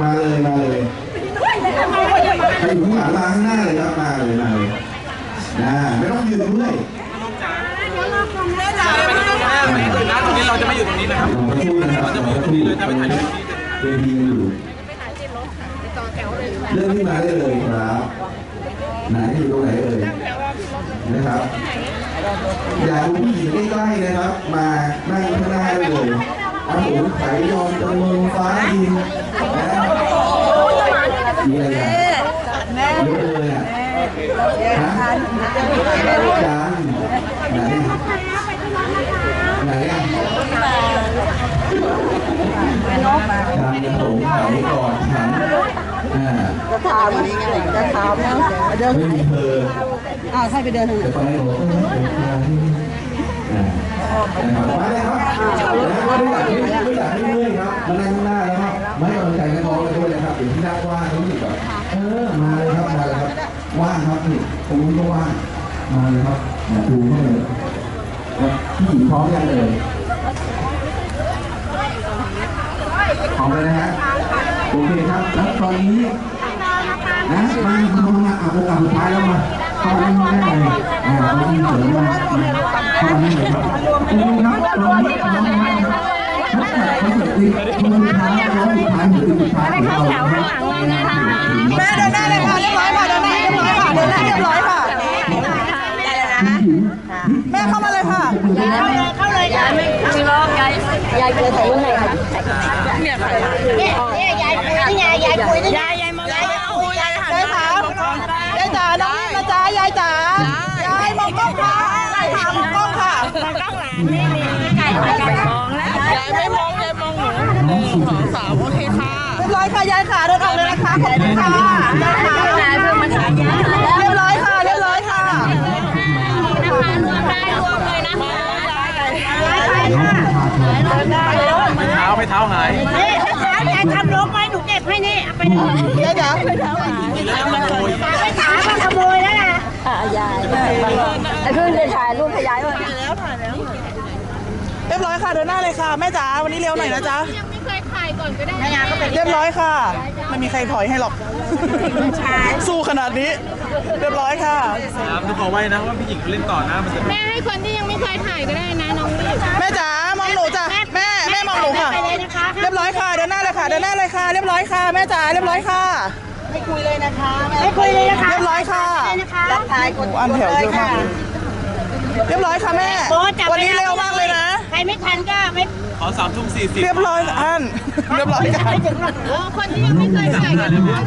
มาเลยมาเลยใครอยู่ข้างหลังมาข้างหน้าเลยครับมาเลยมาเลยนะไม่ต้องยืนด้วยแม่ตื่นนะตรงนี้เราจะไม่อยู่ตรงนี้นะครับเราจะพูดนะครับเราจะพูดตรงนี้เวทียังอยู่เรื่องที่มาได้เลยครับไหนอยู่ตรงไหนเอ่ยนะครับอยากดูผู้หญิงใกล้ๆนะครับ มานั่งข้างหน้าได้เลยอาหมูไขยอมจำเมืองฟ้าดินนะ มีอะไรกันเยเลยอะฮะจานไหนไหนอะจานกระผมไขก่อนฉันอ่าจะถามจะถามนะเดินไม่มีเธออ่าใช่ไปเดินทางไหนจะไปโอ้โหนะครับมาเลยครับแล้วก็ไม่อยากให้ไม่อยากให้เมื่อยครับมานั่งข้างหน้าแล้วครับ ไม่กำลังใจน้องๆเลยด้วยนะครับอยู่ที่หน้าว่างรู้สึกแบบเออมาเลยครับมาเลยครับว่างครับนี่ตรงนู้นก็ว่างมาเลยครับมาดูเข้าเลยครับพี่หญิงพร้อมยังเลยพร้อมเลยนะฮะโอเคครับแล้วตอนนี้นะมามามาเอาโอกาสสุดท้ายแล้วมาเข้ามานั่งได้เลยอ่าเราที่เสริมมาเข้ามานั่งเลยครับโอเคครับตอนนี้น้องๆนะครับนักขัดคอนเสิร์ตนี้คนสุดท้ายร้อง สุดท้ายหรือสุดท้ายของเรานะครับแม่เดินได้เลยค่ะเรียบร้อยค่ะเดินได้เรียบร้อยค่ะเดินได้เรียบร้อยค่ะแม่เข้ามาเลยค่ะเข้าเลยยายไม่มีร้องยายยายไปเลยถ่ายรูปไหนคะเนี่ยค่ะเนี่ยยายคุยนี่ไงยายคุยนี่ยายยายมองยายคุยยายหันยายจ๋ายายจ๋าน้องนี่นะจ๊ะยายจ๋ายายมองกล้องค่ะยายถามมองกล้องค่ะมองกล้องหลานนี่นี่ไก่ไก่มองแล้วยายไม่มองยายมองหนูหนึ่งสองสามโอเคค่ะ ยบร้อยค่ะยายขาเดินออกเลยนะคะขอบคุณค่ะยายขายายเพิ่งมาถ่ายยายเรียบร้อยค่ะเรียบร้อยค่ะนะคะรวมได้รวมเลยนะคะไม่เท้าไม่เท้าหายนี่ช้ายายทำลบไว้หนูเก็บให้นี่ไปหนึ่งยายจ๋าไม่ถามว่าขโมยแล้วนะยายไอ้เพิ่งจะถ่ายรูปขยายว่า เรียบร้อยค่ะเดินหน้าเลยค่ะแม่จ๋าวันนี้เร็วหน่อยนะจ๊ะยังไม่เคยถ่ายก่อนก็ได้ยายก็เป็นเรียบร้อยค่ะไม่มีใครถอยให้หรอก สู้ขนาดนี้ เรียบร้อยค่ะครับทุกคนไว้นะว่าพี่หญิงเขาเล่นต่อนะมันจะแม่ให้คนที่ยังไม่เคยถ่ายก็ได้นะน้องนี่แม่จ๋ามองหนูจ้ะแม่แม่มองหนูค่ะไปเลยนะคะเรียบร้อยค่ะเดินหน้าเลยค่ะเดินหน้าเลยค่ะ เรียบร้อยค่ะ แม่จ๋าเรียบร้อยค่ะไม่คุยเลยนะคะไม่คุยเลยนะคะเรียบร้อยค่ะรับถ่ายกดอันแถวเยอะมากเลยเรียบร้อยค่ะแม่วันนี้เร็วมากเลยนะ ใครไม่ทันก็ไม่ขอสามทุ่มสี่สิบเรียบร้อยอันเรียบร้อยค่ะไม่ถึงหรอกเออคนที่ยังไม่เคยถ่ายกันนะ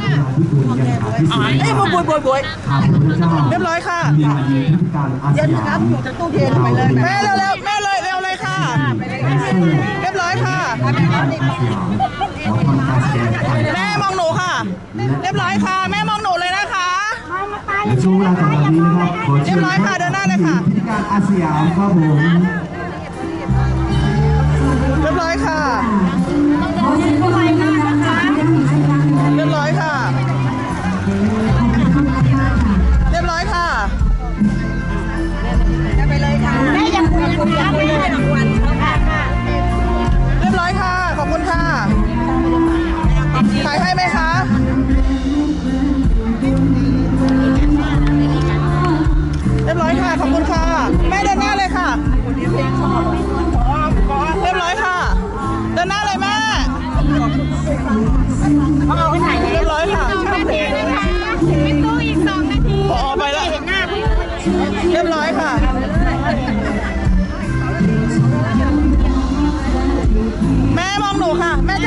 เอ้ยบวยบวยบวยบวยข้าพระเจ้าเรียบร้อยค่ะมีมาดีที่การอาสยามแม่เร็วเร็วแม่เลยเร็วเลยค่ะ เรียบร้อยค่ะอาสยามขอทำการแสดงความแม่มองหนูค่ะ เรียบร้อยค่ะ แม่มองหนูเลยนะคะในช่วงเวลาต่อจากนี้นะครับขอเชิญเรียบร้อยค่ะเดินหน้าเลยค่ะพิธีการอาสยามครับผมเรียบร้อย ค่ะเรียบร้อยค่ะ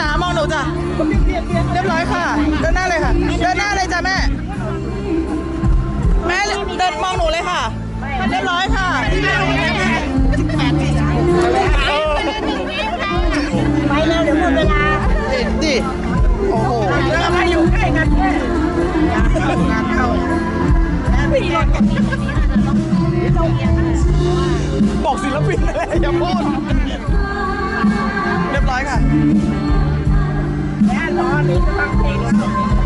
จ๋ามองหนูจ้ะเรียบร้อยค่ะ เดินหน้าเลยค่ะ เดินหน้าเลยจ้ะแม่ แม่เดินมองหนูเลยค่ะ เรียบร้อยค่ะเออไปเร็วเดี๋ยวหมดเวลาดิโอ้โหแล้วมาอยู่ใกล้กันแค่งานเข้าบอกศิลปินอะไรอย่าพูดเรียบร้อยค่ะ เ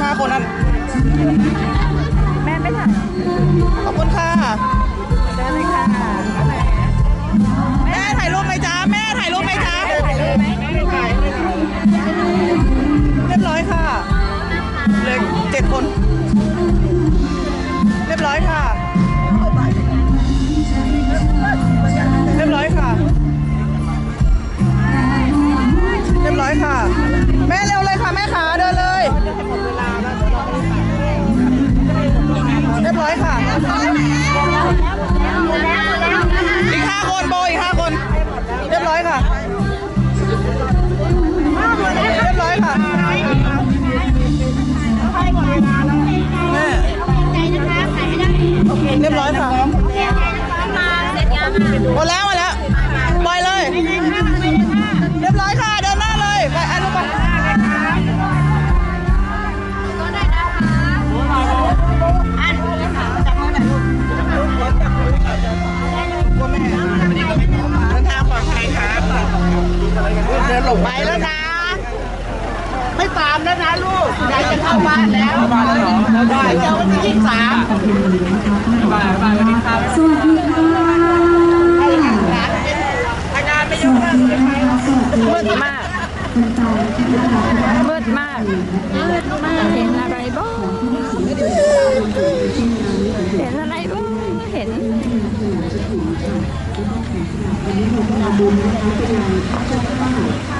ห้าคนนั้น เรียบร้อยค่ะหมดแล้วหมดแล้วปล่อยเลย เรียบร้อยค่ะ เดินหน้าเลย ไปอันลูกไปเดินทางปลอดภัยครับเดินหลงไปแล้วนะ ไม่ตามแล้วนะลูกยาย จะเข้าบ้านแล้วบ้านแล้วเหรอได้เจ้าวันที่ยี่สิบสามบ่ายบายสวัสดีครับอาการไม่ยกเลิกเลยมืดมากมืดมากมืดมากเห็นอะไรบ้างเห็นอะไรบ้างเห็น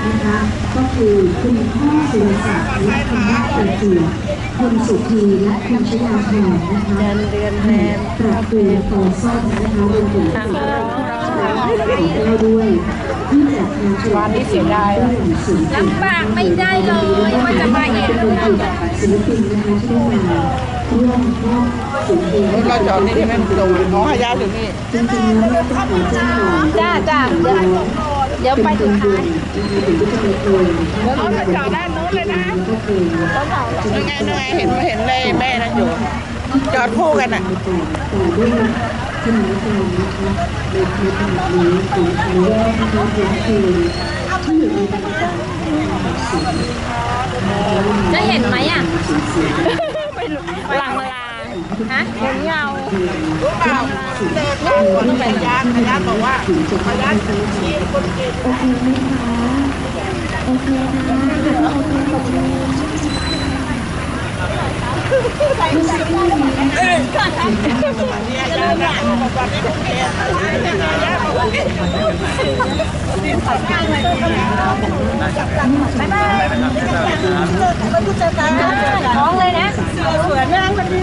นะคะ ก็คือคุณพ่อสุรศักดิ์และคุณแม่ประเกียรติคุณสุธีและคุณชยาพรนะคะเดือนเดือนแทนปรับปรุงต่อซ่อมนะคะรวมถึงผู้ของเราด้วยที่จัดงานฉลองที่เสียดายลำบากไม่ได้เลยว่าจะมาเองศิลปินนะคะที่ได้มาร่วมมอบ สิ่งดีเราจอดนี่ที่แม่ตรงน้องหายาถึงนี่จริงๆแล้วต้องขอแจ้งหน่อยจ้าจ้าเดี๋ยวไปถึงท้ายแล้วเราไปจอดด้านนู้นเลยนะก็คือยังไงยังไงเห็นเห็นเลยแม่นั่นอยู่ จอดคู่กันอะต่อด้วยขนมปังนะคะในเทปแบบนี้ของครั้งแรกนะคะร้องเพลงที่อยู่ในบรรยากาศเสียงจะเห็นไหมอะหลังลาง ฮะเห็นเงารู้เปล่าเดินมาคนแบ่งยานพยานบอกว่าพยานชี้คนเก่งโอเคไหมคะโอเคนะโอเคขอบคุณท้องเลยนะสวยนั่งพอดี